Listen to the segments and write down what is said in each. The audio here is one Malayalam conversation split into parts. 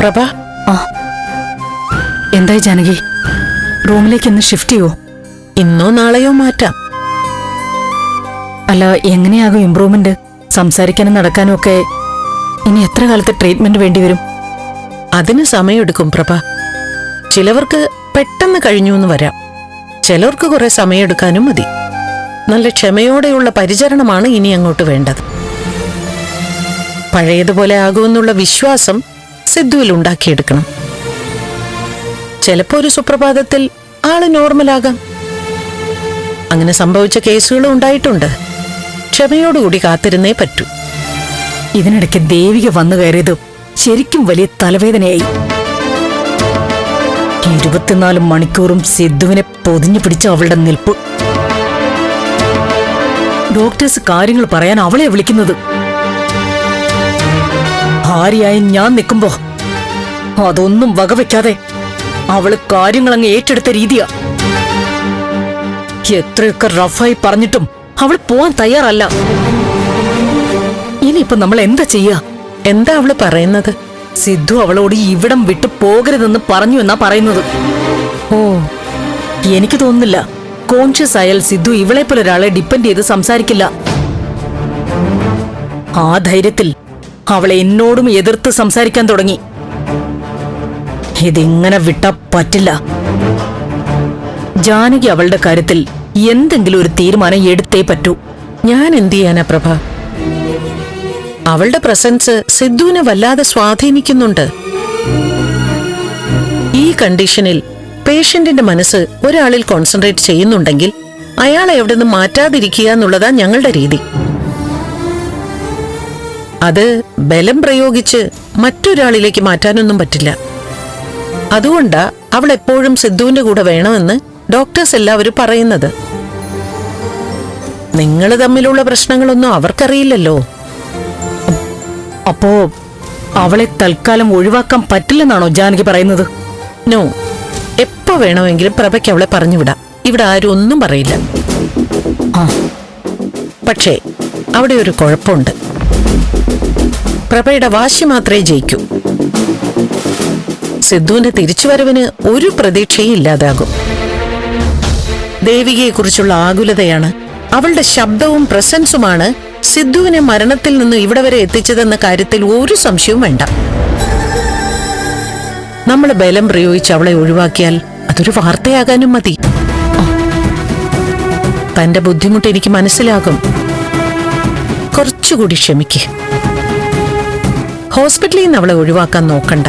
പ്രഭ? ആ. എന്തായി ജാനകി? റൂമിലേക്ക് ഒന്ന് ഷിഫ്റ്റ് ചെയ്യോ? ഇന്നോ നാളെയോ മാറ്റാം. അല്ല എങ്ങനെയാകും ഇംപ്രൂവ്മെന്റ് സംസാരിക്കാനും നടക്കാനും ഒക്കെ ഇനി എത്ര കാലത്തെ ട്രീറ്റ്മെന്റ് വേണ്ടിവരും അതിന് സമയമെടുക്കും പ്രഭ. ചിലവർക്ക് പെട്ടെന്ന് കഴിഞ്ഞു എന്ന് വരാം. ചിലർക്ക് കുറെ സമയമെടുക്കാനും മതി. നല്ല ക്ഷമയോടെയുള്ള പരിചരണമാണ് ഇനി അങ്ങോട്ട് വേണ്ടത്. പഴയതുപോലെ ആകുമെന്നുള്ള വിശ്വാസം സിദ്ധുവിൽ ഉണ്ടാക്കിയെടുക്കണം ചിലപ്പോ ഒരു സുപ്രഭാതത്തിൽ ആൾ നോർമലാകാം. അങ്ങനെ സംഭവിച്ച കേസുകളും ഉണ്ടായിട്ടുണ്ട്. ക്ഷമയോടുകൂടി കാത്തിരുന്നേ പറ്റൂ. ഇതിനിടയ്ക്ക് ദേവിക വന്നു കയറിയത് ശരിക്കും വലിയ തലവേദനയായി. ഇരുപത്തിനാല് മണിക്കൂറും സിദ്ധുവിനെ പൊതിഞ്ഞു പിടിച്ച അവളുടെ നിൽപ്പ്. ഡോക്ടേഴ്സ് കാര്യങ്ങൾ പറയാൻ അവളെ വിളിക്കുന്നത്. ഭാര്യയായി ഞാൻ നിൽക്കുമ്പോ അതൊന്നും വകവെക്കാതെ അവൾ കാര്യങ്ങളങ്ങ് ഏറ്റെടുത്ത രീതിയാ. എത്രയൊക്കെ റഫായി പറഞ്ഞിട്ടും അവൾ പോവാൻ തയ്യാറല്ല. ഇനിയിപ്പൊ നമ്മൾ എന്താ ചെയ്യാ? എന്താ അവൾ പറയുന്നത്? സിദ്ധു അവളോട് ഇവിടം വിട്ടു പോകരുതെന്ന് പറഞ്ഞു എന്നാ പറയുന്നത്. ഓ എനിക്ക് തോന്നുന്നില്ല. കോൺഷ്യസ് ആയാൽ സിദ്ധു ഇവളെ പോലെ ഒരാളെ ഡിപ്പെൻഡ് ചെയ്ത് സംസാരിക്കില്ല. ആ ധൈര്യത്തിൽ അവളെ എന്നോടും എതിർത്ത് സംസാരിക്കാൻ തുടങ്ങി. ഇതിങ്ങനെ വിട്ടാ പറ്റില്ല. ജാനകി അവളുടെ കാര്യത്തിൽ എന്തെങ്കിലും ഒരു തീരുമാനം എടുത്തേ പറ്റൂ. ഞാൻ എന്ത് ചെയ്യാനാ പ്രഭ? അവളുടെ പ്രസൻസ് സിദ്ധുവിനെ വല്ലാതെ സ്വാധീനിക്കുന്നുണ്ട്. ഈ കണ്ടീഷനിൽ പേഷ്യന്റിന്റെ മനസ്സ് ഒരാളിൽ കോൺസെൻട്രേറ്റ് ചെയ്യുന്നുണ്ടെങ്കിൽ അയാളെ എവിടെ നിന്ന് മാറ്റാതിരിക്കുക എന്നുള്ളതാ ഞങ്ങളുടെ രീതി. അത് ബലം പ്രയോഗിച്ച് മറ്റൊരാളിലേക്ക് മാറ്റാനൊന്നും പറ്റില്ല. അതുകൊണ്ടാ അവൾ എപ്പോഴും സിദ്ധുവിന്റെ കൂടെ വേണമെന്ന് ഡോക്ടേഴ്സ് എല്ലാവരും പറയുന്നത്. നിങ്ങൾ തമ്മിലുള്ള പ്രശ്നങ്ങളൊന്നും അവർക്കറിയില്ലല്ലോ. അപ്പോ അവളെ തൽക്കാലം ഒഴിവാക്കാൻ പറ്റില്ലെന്നാണോ ജാനകി പറയുന്നത്? നോ എപ്പോ വേണമെങ്കിലും പ്രഭയ്ക്ക് അവളെ പറഞ്ഞുവിടാം. ഇവിടെ ആരും ഒന്നും പറയില്ല. പക്ഷേ അവിടെ ഒരു കുഴപ്പമുണ്ട്. പ്രഭയുടെ വാശി മാത്രമേ ജയിക്കൂ. സിദ്ധുവിന്റെ തിരിച്ചുവരവിന് ഒരു പ്രതീക്ഷയും ഇല്ലാതാകും. ദേവികയെക്കുറിച്ചുള്ള ആകുലതയാണ് അവളുടെ ശബ്ദവും പ്രസൻസുമാണ് സിദ്ധുവിനെ മരണത്തിൽ നിന്ന് ഇവിടെ വരെ എത്തിച്ചതെന്ന കാര്യത്തിൽ ഒരു സംശയവും വേണ്ട. നമ്മൾ ബലം പ്രയോഗിച്ച് അവളെ ഒഴിവാക്കിയാൽ അതൊരു വാർത്തയാകാനും മതി. തന്റെ ബുദ്ധിമുട്ട് എനിക്ക് മനസ്സിലാകും. കുറച്ചുകൂടി ക്ഷമിക്ക്. ഹോസ്പിറ്റലിൽ നിന്ന് അവളെ ഒഴിവാക്കാൻ നോക്കണ്ട.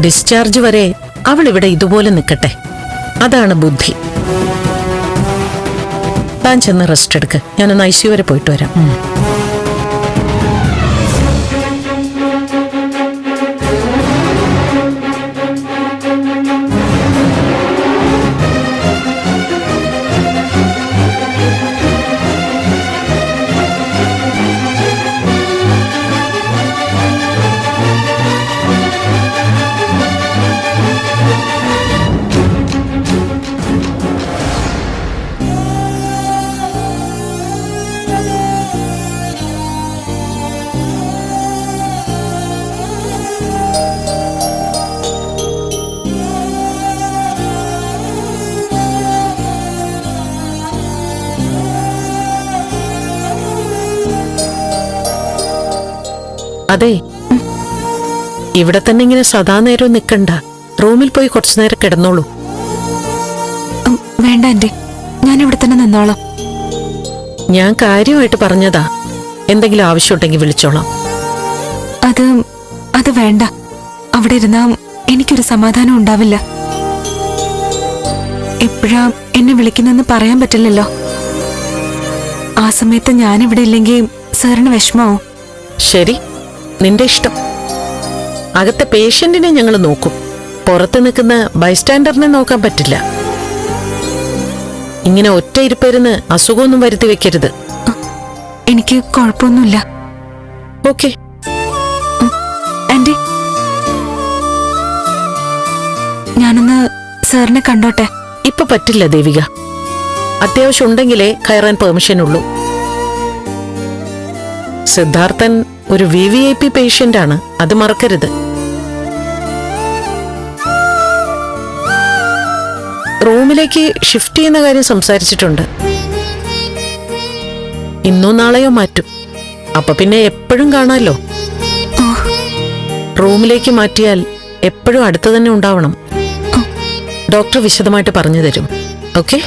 ഡിസ്ചാർജ് വരെ അവൾ ഇവിടെ ഇതുപോലെ നിൽക്കട്ടെ. അതാണ് ബുദ്ധി. താൻ ചെന്ന് റെസ്റ്റ് എടുക്ക്. ഞാനൊന്ന് ഐ സി വരെ പോയിട്ട് വരാം. അതെ. ഇവിടെ തന്നെ ഇങ്ങനെ സദാ നേരം നിൽക്കണ്ട റൂമിൽ പോയി കുറച്ചു നേരം കിടന്നോളൂ. വേണ്ട ആന്റി. ഞാൻ ഇവിടെ തന്നെ നിന്നോളാം. ഞാൻ കാര്യമായിട്ട് പറഞ്ഞതാ. എന്തെങ്കിലും ആവശ്യമുണ്ടെങ്കിൽ വിളിച്ചോളാം. അത് അത് വേണ്ട. അവിടെ ഇരുന്നാ എനിക്കൊരു സമാധാനം ഉണ്ടാവില്ല. എപ്പോഴാ എന്നെ വിളിക്കുന്നെന്ന് പറയാൻ പറ്റില്ലല്ലോ. ആ സമയത്ത് ഞാനിവിടെ ഇല്ലെങ്കിൽ സാറിന് വിഷമാവും ശരി. നിന്റെ ഇഷ്ടം. അകത്തെ പേഷ്യന്റിനെ ഞങ്ങൾ നോക്കും. പുറത്ത് നിൽക്കുന്ന ബൈസ്റ്റാൻഡറിനെ നോക്കാൻ പറ്റില്ല. ഇങ്ങനെ ഒറ്റ ഇരിപ്പരുന്ന് അസുഖമൊന്നും വരുത്തി വെക്കരുത്. എനിക്ക് കുഴപ്പമൊന്നുമില്ല. ഓക്കെ. ആന്റി ഞാനൊന്ന് സാറിനെ കണ്ടോട്ടെ. ഇപ്പൊ പറ്റില്ല ദേവിക. അത്യാവശ്യം ഉണ്ടെങ്കിലേ കയറാൻ പെർമിഷൻ ഉള്ളൂ. സിദ്ധാർത്ഥൻ ഒരു V V I P patient ആണ്. അത് മറക്കരുത്. റൂമിലേക്ക് ഷിഫ്റ്റ് ചെയ്യുന്ന കാര്യം സംസാരിച്ചിട്ടുണ്ട്. ഇന്നോ നാളെയോ മാറ്റും. അപ്പൊ പിന്നെ എപ്പോഴും കാണാലോ? റൂമിലേക്ക് മാറ്റിയാൽ എപ്പോഴും അടുത്ത് തന്നെ ഉണ്ടാവണം. ഡോക്ടർ വിശദമായിട്ട് പറഞ്ഞു തരും. ഓക്കെ?